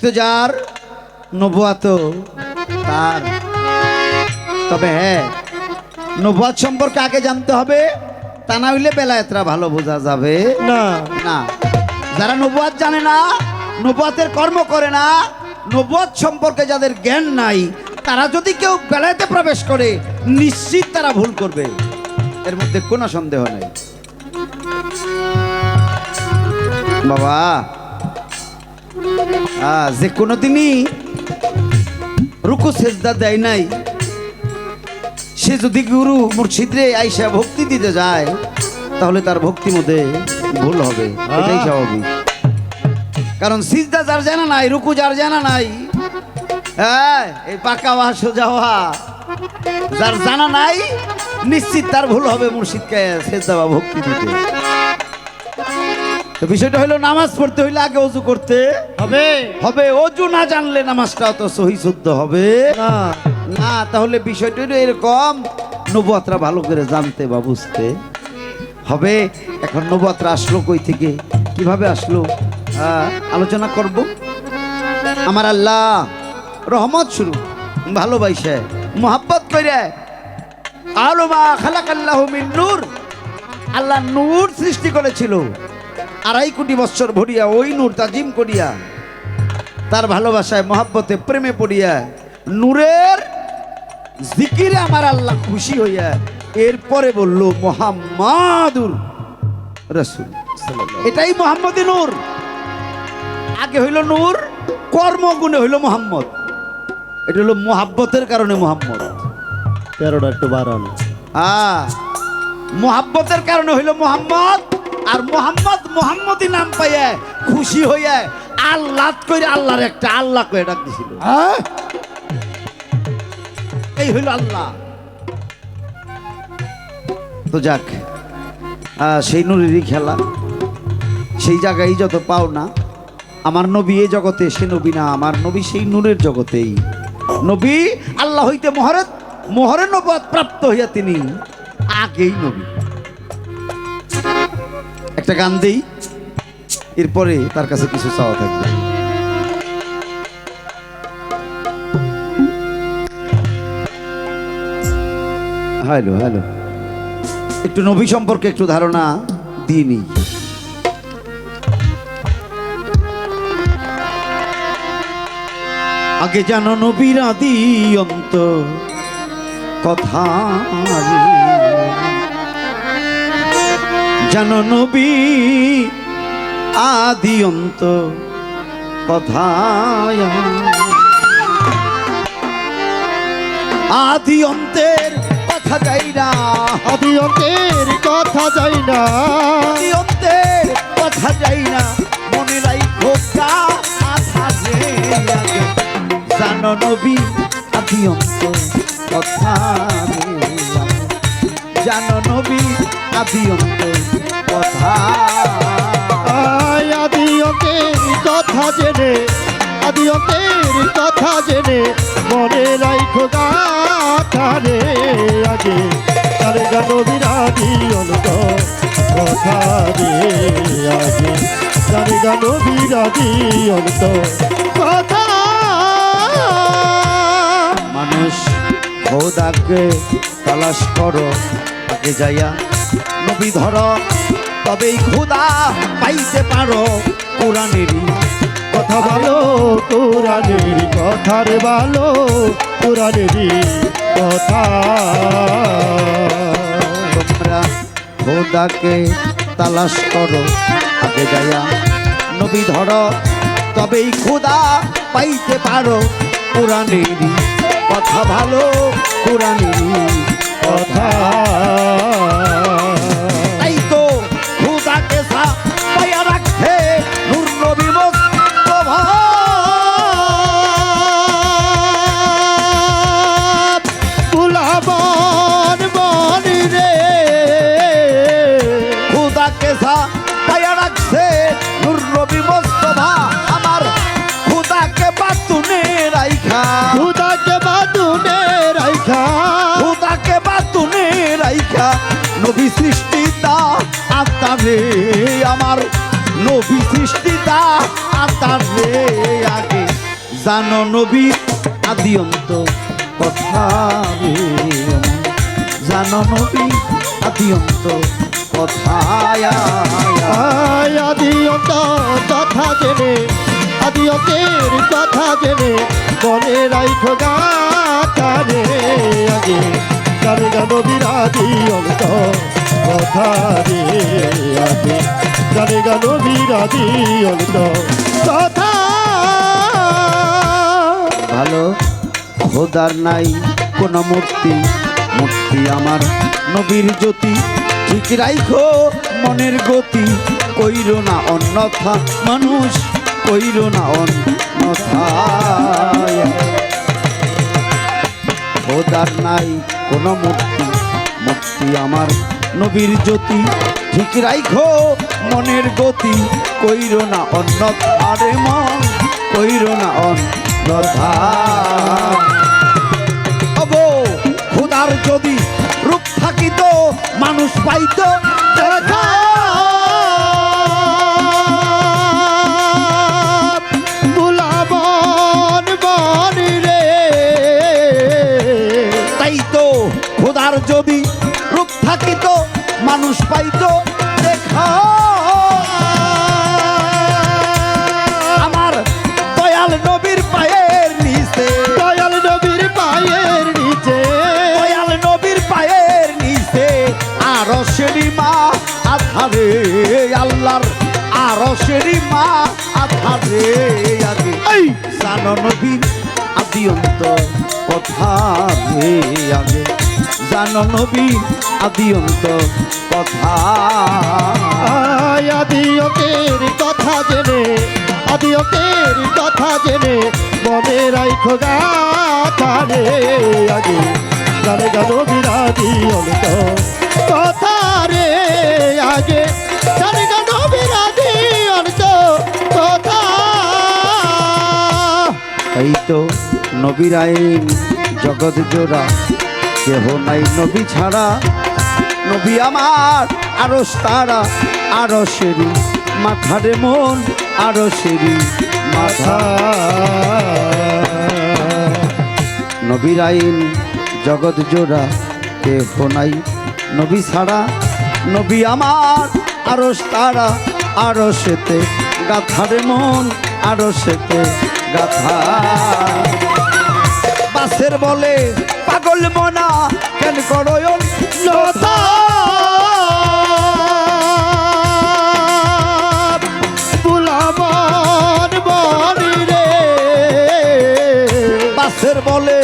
তো যার নবুয়াত তার। তবে হ্যাঁ নবুয়াত সম্পর্কে আগে জানতে হবে তা না হইলে বেলায়েতরা ভালো বোঝা যাবে। না। না। যারা নবুয়াত জানে না নবুয়াতের কর্ম করে না নবুয়াত সম্পর্কে যাদের জ্ঞান নাই তারা যদি কেউ বেলায়েতে প্রবেশ করে নিশ্চিত তারা ভুল করবে। এর মধ্যে কোনো সন্দেহ নেই। বাবা যে কোনোদিনই রুকু সেজদা দেয় নাই সে যদি গুরু মুর্শিদরে আইসা ভক্তি দিতে যায় তাহলে তার ভক্তি মধ্যে ভুল হবে এটাই স্বাভাবিক। কারণ সিজদা যার জানা নাই রুকু যার জানা নাই হ্যাঁ এই পাকা বা সোজা হওয়া যার জানা নাই নিশ্চিত তার ভুল হবে মুর্শিদকে সেজদা বা ভক্তি দিতে। তো বিষয়টা হলো নামাজ পড়তে হইলে আগে অজু করতে হবে। হবে। অজু না জানলে নামাজটা তো সহি শুদ্ধ হবে। না। না তাহলে বিষয়টা হলো এরকম। নবুয়াতরা ভালো করে জানতে বা বুঝতে হবে। এখন নবুয়াতরা আসলো কই থেকে? কীভাবে আসলো? আলোচনা করব। আমার আল্লাহ রহমত শুরু। ভালোবাসে মোহাব্বত করে। আলোমা খালাকাল্লাহ মিন নূর। আল্লাহ নূর সৃষ্টি করেছিল। আড়াই কোটি বৎসর ভরিয়া ওই নূর তাজিম করিয়া তার ভালোবাসায় মহাব্বতে প্রেমে পড়িয়া নূরের জিকিরে আমার আল্লাহ খুশি হইয়া এরপরে বলল মোহাম্মদুর রসুল। এটাই মোহাম্মদী নূর। আগে হইল নূর কর্মগুণে হইল মোহাম্মদ। এটা হলো মোহাব্বতের কারণে মোহাম্মদ। তেরোটা একটু বাড়ান। আ মোহাব্বতের কারণে হইল মোহাম্মদ। আর মোহাম্মদ মোহাম্মদী নাম পাইয়া খুশি হইয়া আল্লাহ করে আল্লাহর একটা আল্লাহ কয়ে ডাক দিছিল। এই হইল আল্লাহ। তো যাক সেই নুরেরই খেলা। সেই জায়গায় যত পাও না আমার নবী এ জগতে সে নবী না আমার নবী সেই নূরের জগতেই। নবী আল্লাহ হইতে মহরে মহরে নবাদ প্রাপ্ত হইয়া তিনি আগেই নবী। একটা গান দিই, এরপরে তার কাছে কিছু চাওয়া থাকবে। হ্যালো হ্যালো একটু নবী সম্পর্কে একটু ধারণা দিয়ে নিই। আগে জানো নবীর আদি অন্ত, কথা জানো নবী আদি অন্ত কথা আদি অন্তের কথা যাই না আদি অন্তের কথা যাই না। আদি অন্তের কথা যাই না মনে রাইখো কা আশা যে আগে জানো নবী আদি অন্ত কথা। জানো নবী আদি অন্ত কথা। আয় আদি অন্তের কথা জেনে কথা জেনে মনে রাইখো গাথারে আগে। তারে গানো বিরাদি অন্ত কথা রে আগে। তারে গানো বিরাদি অন্ত কথা। মানুষ খোদাকে তালাশ করো আগে যাইয়া নবী ধরো। তবেই খোদা পাইতে পারো কোরআনেরই কথা ভালো, কোরআনের কথার ভালো কোরআনেরই কথা। তোমরা খোদাকে তালাশ করো, আগে যাইয়া নবী ধরো, তবেই খোদা পাইতে পারো কোরআনেরই কথা ভালো কোরআনেরই কথা। খুদাকে সা রাখছে নূর নবী মোস্তফা। আমার খুদাকে বাতুনে রাইখা। খুদাকে বাদুনে রাইখা। খুদাকে বাতুনে রাইখা। নবী সৃষ্টিতা আত্মা রে আমার। নবী সৃষ্টিতা আত্মা রে আগে। জানো নবী আদি অন্ত কথা রে জানো নবী আদি অন্ত কথা আয় কথা জেনে আদি অন্তের কথা জেনে মনে রাইখো গানে আগে। গানে গানো বিরাদি অন্ত কথা রে আগে। গানে গানো বিরাদি অন্ত কথা। ভালো খোদার নাই কোন মূর্তি মূর্তি আমার নবীর জ্যোতি। ঠিক রাইখো, মনের গতি কইর না অন্যথা, মানুষ কইর না অন্যথা। নাই কোন মুক্তি মূর্তি আমার নবীর জ্যোতি। ঠিক রাইখো, মনের গতি কইর না অন্যথা রে মন কইর না অন্যথা। যদি মানুষ পাইত দেখা বুলাবন বন রে। তাই তো যদি রূপ থাকিত মানুষ পাইত। সেরি মা আধারে আগে। জানো নবীর আদি অন্ত কথা রে আগে। জানো নবীর আদি অন্ত কথা আদি অকের কথা জেনে আদি অকের কথা জেনে মনে রাইখো গানে আগে। গানে গানো বিরাদি অন্ত কথা রে আগে গানে এই তো নবীর আইন জগৎ জোড়া। কেহ নাই নবী ছাড়া। নবী আমার আরও তারা আরও সেরি মাথারে মন আরও সেরি মাথা। নবীর আইন জগৎ জোড়া, কেহ নাই নবী ছাড়া। নবী আমার আরও তারা আরও সেতে গাথারে মন আরও সেতে গাথা। বাসের বলে পাগল মনা কেন করয়ন লতা বাসের বলে